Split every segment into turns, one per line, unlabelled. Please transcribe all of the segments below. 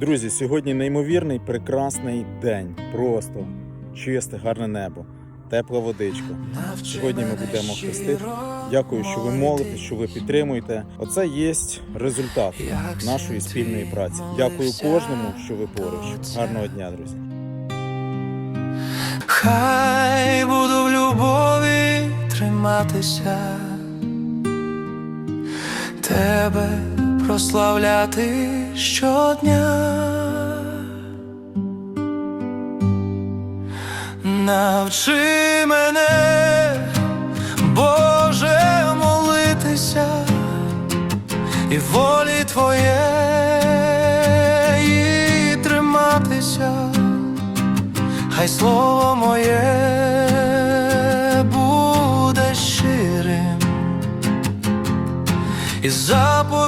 Друзі, сьогодні неймовірний прекрасний день. Просто чисте, гарне небо, тепла водичка. Сьогодні ми будемо хрестити. Дякую, що ви молитесь, що ви підтримуєте. Оце є результат нашої спільної праці. Дякую кожному, що ви поруч. Гарного дня, друзі.
Хай буду в любові триматися, тебе прославляти щодня. Навчи мене, Боже, молитися і волі Твоєї триматися хай слово моє і заповіді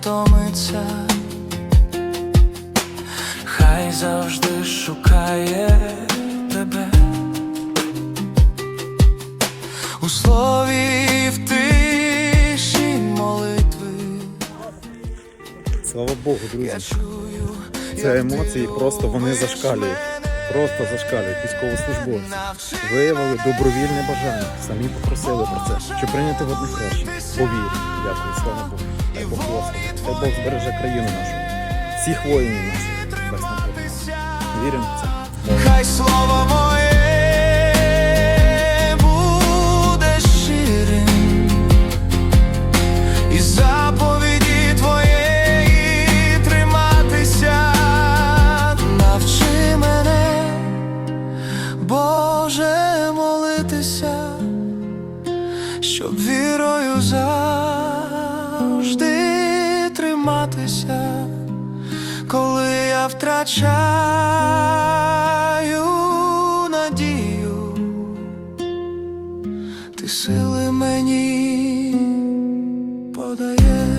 втомиться, хай завжди шукає тебе. У слові в тиші молитви
Слава Богу, друзі. Це емоції просто вони зашкалюють. Просто зашкалюють військовослужбовці. Виявили добровільне бажання, самі попросили про це, щоб прийняти в одне краще. Повір. Дякую, слава Богу. Дай Бог благословить. Дай Бог збереже країну нашу. Всіх воїнів наших. Без нам Віримо в це.
Хай слово моє буде щирим, і заповіді твоєї триматися, навчи мене, Боже, молитися, щоб вірою завжди триматися, коли я втрачаю надію, ти сили мені подаєш.